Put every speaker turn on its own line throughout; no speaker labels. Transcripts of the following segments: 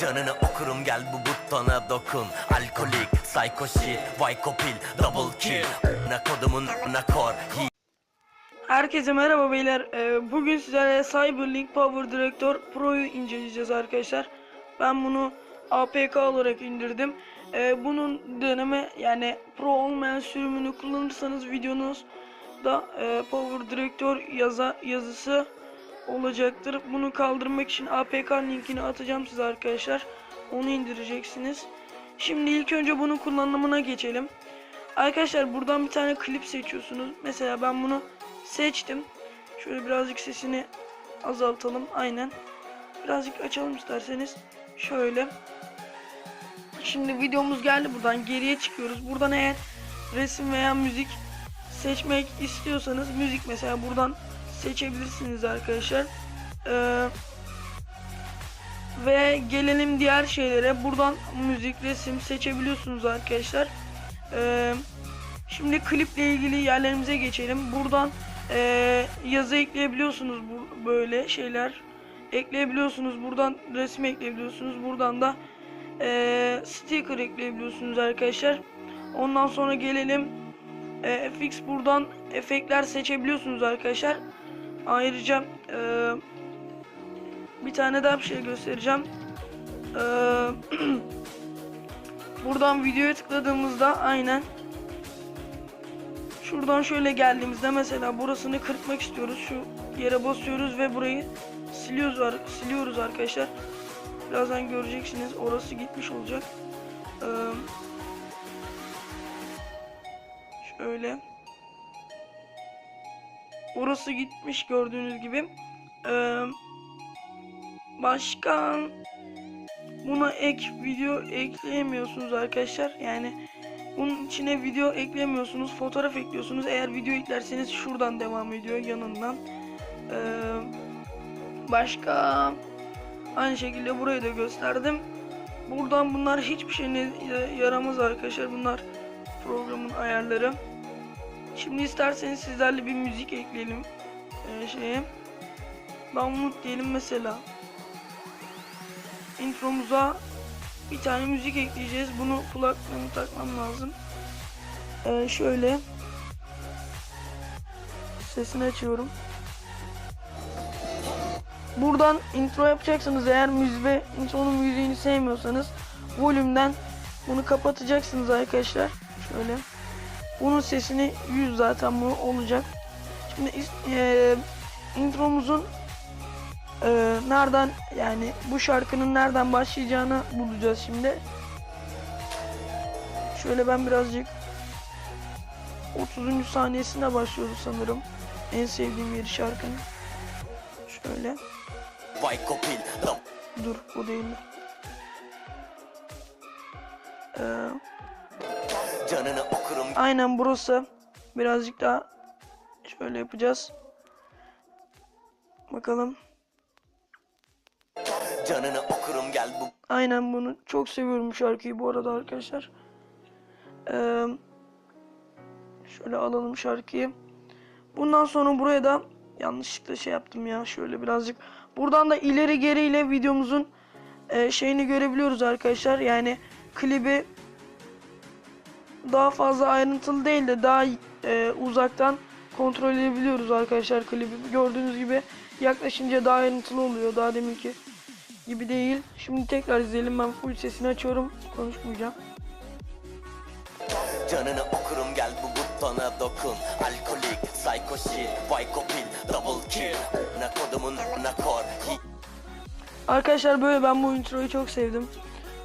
Canını okurum gel bu butona dokun Alkolik, psikoşi, vaykopil, double kill Ne kodumun ne kor
Herkese merhaba beyler. Ee, Bugün sizlerle Cyberlink Power Director Pro'yu inceleyeceğiz arkadaşlar. Ben bunu APK olarak indirdim. Ee, Bunun deneme yani Pro olmayan sürümünü kullanırsanız videonuz da e, Power Director yaza, yazısı olacaktır. Bunu kaldırmak için APK linkini atacağım size arkadaşlar. Onu indireceksiniz. Şimdi ilk önce bunun kullanımına geçelim. Arkadaşlar buradan bir tane klip seçiyorsunuz. Mesela ben bunu seçtim. Şöyle birazcık sesini azaltalım. Aynen. Birazcık açalım isterseniz. Şöyle. Şimdi videomuz geldi buradan. Geriye çıkıyoruz. Buradan eğer resim veya müzik seçmek istiyorsanız müzik mesela buradan seçebilirsiniz arkadaşlar. Ee, ve gelelim diğer şeylere. Buradan müzik, resim seçebiliyorsunuz arkadaşlar. Ee, şimdi kliple ilgili yerlerimize geçelim. Buradan ee, yazı ekleyebiliyorsunuz bu, böyle şeyler ekleyebiliyorsunuz. Buradan resim ekleyebiliyorsunuz. Buradan da ee, sticker ekleyebiliyorsunuz arkadaşlar. Ondan sonra gelelim ee, FX buradan efektler seçebiliyorsunuz arkadaşlar. Ayrıca ee, bir tane daha bir şey göstereceğim. Ee, buradan videoya tıkladığımızda aynen şuradan şöyle geldiğimizde mesela burasını kırpmak istiyoruz. Şu yere basıyoruz ve burayı siliyoruz siliyoruz arkadaşlar. Birazdan göreceksiniz. Orası gitmiş olacak. Ee, şöyle. Orası gitmiş gördüğünüz gibi. Ee, başka buna ek video ekleyemiyorsunuz arkadaşlar. Yani bunun içine video eklemiyorsunuz. Fotoğraf ekliyorsunuz. Eğer video eklerseniz şuradan devam ediyor yanından. Ee, başka aynı şekilde burayı da gösterdim. Buradan bunlar hiçbir şeyine yaramaz arkadaşlar. Bunlar programın ayarları. Şimdi isterseniz sizlerle bir müzik ekleyelim ee, şeye. Download diyelim mesela. Intromuza bir tane müzik ekleyeceğiz. Bunu kulaklığımı takmam lazım. Ee, şöyle sesini açıyorum. Buradan intro yapacaksınız eğer müzik ve intronun müziğini sevmiyorsanız volümden bunu kapatacaksınız arkadaşlar. Şöyle. Bunun sesini 100 zaten bu olacak. Şimdi e, intromuzun e, nereden yani bu şarkının nereden başlayacağını bulacağız şimdi. Şöyle ben birazcık 30. saniyesinde başlıyoruz sanırım. En sevdiğim yeri şarkının. Şöyle. Dur bu değil. Ee,
canını okurum
aynen burası. Birazcık daha şöyle yapacağız. Bakalım.
Canını okurum gel bu
Aynen bunu çok seviyorum şarkıyı bu arada arkadaşlar. Ee, şöyle alalım şarkıyı. Bundan sonra buraya da yanlışlıkla şey yaptım ya şöyle birazcık. Buradan da ileri geri ile videomuzun e, şeyini görebiliyoruz arkadaşlar. Yani klibi daha fazla ayrıntılı değil de daha e, uzaktan kontrol edebiliyoruz arkadaşlar klibi. Gördüğünüz gibi yaklaşınca daha ayrıntılı oluyor. Daha deminki gibi değil. Şimdi tekrar izleyelim. Ben full sesini açıyorum. Konuşmayacağım.
Canını okurum gel bu butona dokun Alkolik, psikoşi, vaykopil, double kill Ne kodumun ne kor
Arkadaşlar böyle ben bu introyu çok sevdim.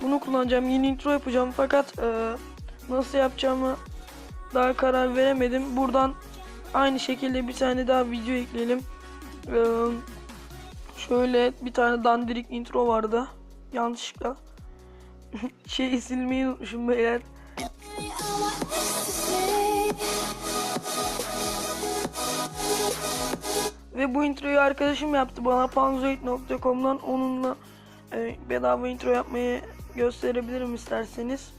Bunu kullanacağım. Yeni intro yapacağım fakat e, nasıl yapacağımı daha karar veremedim. Buradan aynı şekilde bir tane daha video ekleyelim. E, şöyle bir tane dandirik intro vardı. Yanlışlıkla. şey silmeyi unutmuşum beyler. Ve bu introyu arkadaşım yaptı bana panzoid.com'dan onunla e, bedava intro yapmayı gösterebilirim isterseniz.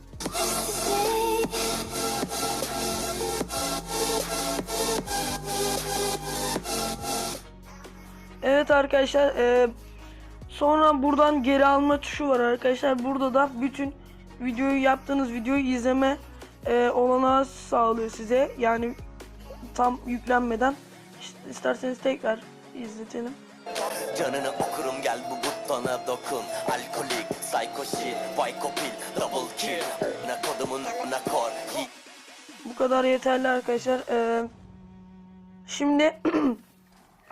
Evet arkadaşlar e, Sonra buradan geri alma tuşu var arkadaşlar. Burada da bütün videoyu yaptığınız videoyu izleme e, olanağı sağlıyor size. Yani tam yüklenmeden isterseniz tekrar izletelim.
Canını okurum gel bu butona dokun Alkolik, psycho shit, Vicopil, double kill Ne kodumun nakor,
Bu kadar yeterli arkadaşlar. Ee, şimdi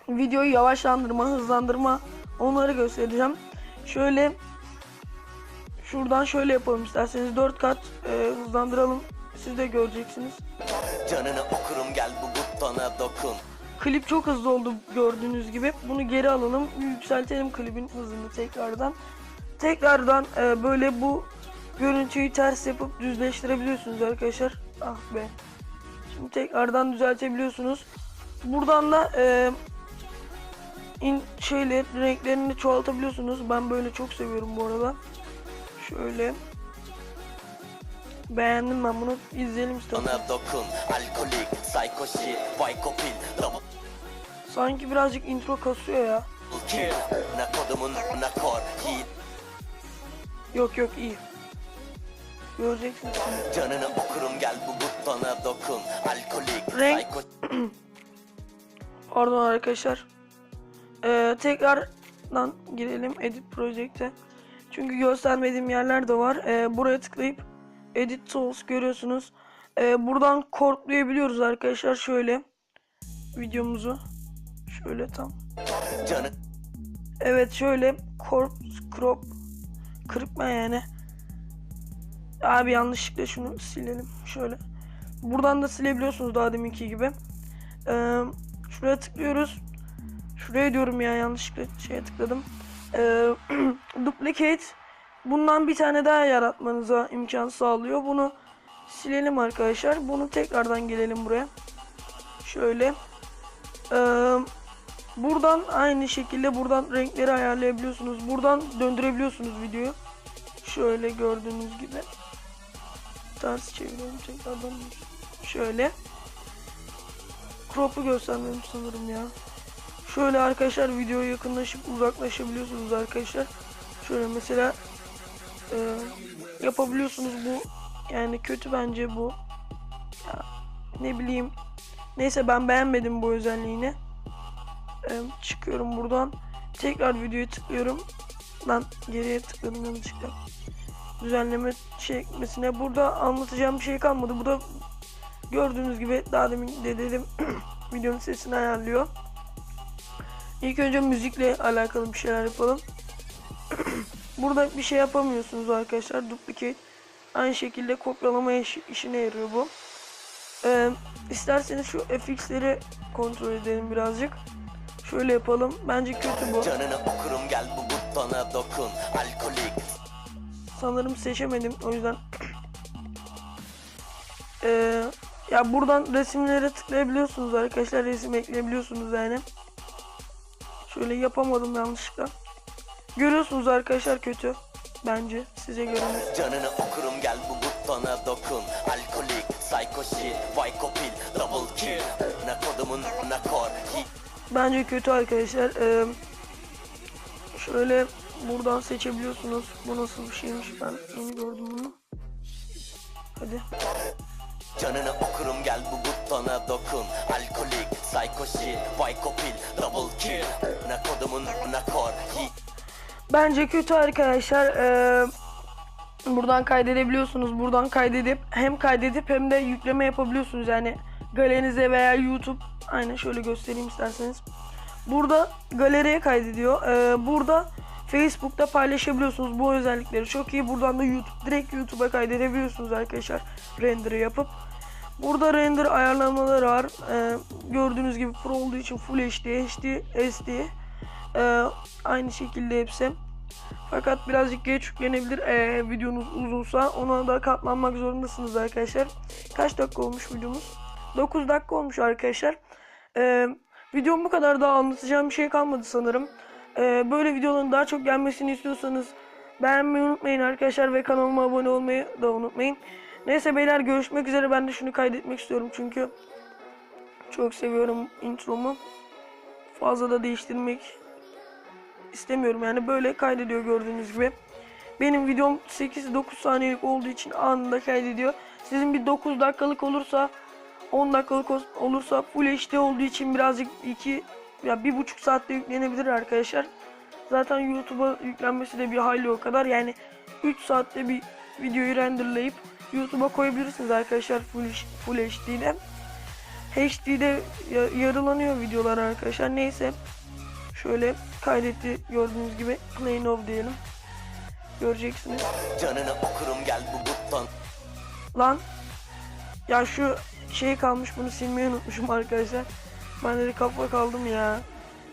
videoyu yavaşlandırma, hızlandırma onları göstereceğim. Şöyle şuradan şöyle yapalım isterseniz 4 kat e, hızlandıralım. Siz de göreceksiniz.
Canını okurum gel bu butona dokun
Klip çok hızlı oldu gördüğünüz gibi. Bunu geri alalım. Yükseltelim klibin hızını tekrardan. Tekrardan e, böyle bu görüntüyü ters yapıp düzleştirebiliyorsunuz arkadaşlar. Ah be. Şimdi tekrardan düzeltebiliyorsunuz. Buradan da e, in şeyle renklerini çoğaltabiliyorsunuz. Ben böyle çok seviyorum bu arada. Şöyle. Beğendim ben bunu. İzleyelim istedim. Sanki birazcık intro kasıyor ya. Yok yok iyi. Göreceksiniz şimdi.
Canını okurum gel bu butona dokun Alkolik,
Renk- Pardon arkadaşlar. Ee, tekrardan girelim Edit Project'e. Çünkü göstermediğim yerler de var. Ee, buraya tıklayıp Edit Tools görüyorsunuz. Ee, buradan kortlayabiliyoruz arkadaşlar. Şöyle videomuzu. Şöyle tam.
Canı
Evet şöyle corp crop kırpma yani. Abi yanlışlıkla şunu silelim. Şöyle. Buradan da silebiliyorsunuz daha deminki gibi. Ee, şuraya tıklıyoruz. Şuraya diyorum ya yanlışlıkla şeye tıkladım. Ee, duplicate. Bundan bir tane daha yaratmanıza imkan sağlıyor. Bunu silelim arkadaşlar. Bunu tekrardan gelelim buraya. Şöyle. Ee, Buradan aynı şekilde buradan renkleri ayarlayabiliyorsunuz. Buradan döndürebiliyorsunuz videoyu. Şöyle gördüğünüz gibi. Ters çeviriyorum tekrardan. Şöyle. Crop'u göstermedim sanırım ya. Şöyle arkadaşlar videoya yakınlaşıp uzaklaşabiliyorsunuz arkadaşlar. Şöyle mesela e, yapabiliyorsunuz bu. Yani kötü bence bu. Ya, ne bileyim. Neyse ben beğenmedim bu özelliğini. Ee, çıkıyorum buradan. Tekrar videoya tıklıyorum. Lan geriye tıkladım yanlışlıkla. Düzenleme çekmesine. Burada anlatacağım bir şey kalmadı. Bu da gördüğünüz gibi daha demin de dedim videonun sesini ayarlıyor. İlk önce müzikle alakalı bir şeyler yapalım. Burada bir şey yapamıyorsunuz arkadaşlar. Duplicate. Aynı şekilde kopyalama iş- işine yarıyor bu. Ee, isterseniz şu FX'leri kontrol edelim birazcık. Şöyle yapalım. Bence kötü bu.
Canını okurum gel bu butona dokun Alkolik,
Sanırım seçemedim. O yüzden Ee, ya buradan resimlere tıklayabiliyorsunuz arkadaşlar. Resim ekleyebiliyorsunuz yani. Şöyle yapamadım yanlışlıkla. Görüyorsunuz arkadaşlar kötü. Bence size göre.
Canını okurum gel bu butona dokun Alkolik, psycho shit, Vicopil, double kill Ne kodumun nakor,
Bence kötü arkadaşlar. Ee, şöyle buradan seçebiliyorsunuz. Bu nasıl bir şeymiş ben yeni gördüm bunu. Hadi.
Canını okurum gel bu butona dokun Alkolik, shit, Vicopil, double kill Ne kodumun nakor, hi
Bence kötü arkadaşlar. Ee, buradan kaydedebiliyorsunuz. Buradan kaydedip hem kaydedip hem de yükleme yapabiliyorsunuz. Yani galerinize veya YouTube aynen şöyle göstereyim isterseniz. Burada galeriye kaydediyor. Ee, burada Facebook'ta paylaşabiliyorsunuz. Bu özellikleri çok iyi. Buradan da YouTube direkt YouTube'a kaydedebiliyorsunuz arkadaşlar. Render'ı yapıp. Burada render ayarlamaları var. Ee, gördüğünüz gibi Pro olduğu için Full HD, HD, SD. Ee, aynı şekilde hepsi. Fakat birazcık geç yüklenebilir ee, videonuz uzunsa. Ona da katlanmak zorundasınız arkadaşlar. Kaç dakika olmuş videomuz? 9 dakika olmuş arkadaşlar. Ee, videom bu kadar daha anlatacağım bir şey kalmadı sanırım. Ee, böyle videoların daha çok gelmesini istiyorsanız beğenmeyi unutmayın arkadaşlar ve kanalıma abone olmayı da unutmayın. Neyse beyler görüşmek üzere. Ben de şunu kaydetmek istiyorum çünkü çok seviyorum intromu. Fazla da değiştirmek istemiyorum. Yani böyle kaydediyor gördüğünüz gibi. Benim videom 8-9 saniyelik olduğu için anında kaydediyor. Sizin bir 9 dakikalık olursa 10 dakikalık ol- olursa Full HD olduğu için birazcık 2 ya bir buçuk saatte yüklenebilir arkadaşlar. Zaten YouTube'a yüklenmesi de bir hayli o kadar. Yani 3 saatte bir videoyu renderlayıp YouTube'a koyabilirsiniz arkadaşlar Full, full HD'de. HD'de ya- yarılanıyor videolar arkadaşlar. Neyse. Şöyle kaydetti gördüğünüz gibi. Play now diyelim. Göreceksiniz.
Canını okurum gel bu button
Lan. Ya şu şey kalmış bunu silmeyi unutmuşum arkadaşlar. Ben de kafa kaldım ya.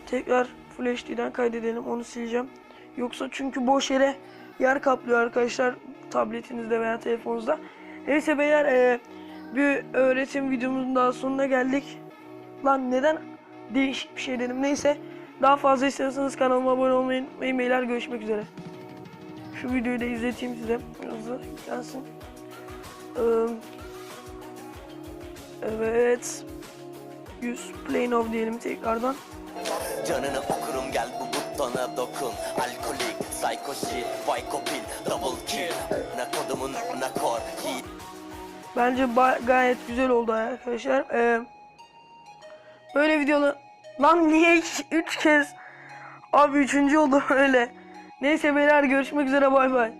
Tekrar Full HD'den kaydedelim onu sileceğim. Yoksa çünkü boş yere yer kaplıyor arkadaşlar tabletinizde veya telefonunuzda. Neyse beyler e, bir öğretim videomuzun daha sonuna geldik. Lan neden değişik bir şey dedim. Neyse daha fazla istiyorsanız kanalıma abone olmayı unutmayın. Beyler görüşmek üzere. Şu videoyu da izleteyim size. Hızlı gelsin. Ee, evet. 100 play now diyelim tekrardan.
Canını okurum gel bu butona dokun Alkolik, psycho shit, psycho pill, double kill Ne kodumun nakor, hit
Bence gayet güzel oldu arkadaşlar. Ee, böyle videolar... Lan niye 3 kez? Abi üçüncü oldu öyle. Neyse beyler görüşmek üzere bay bay.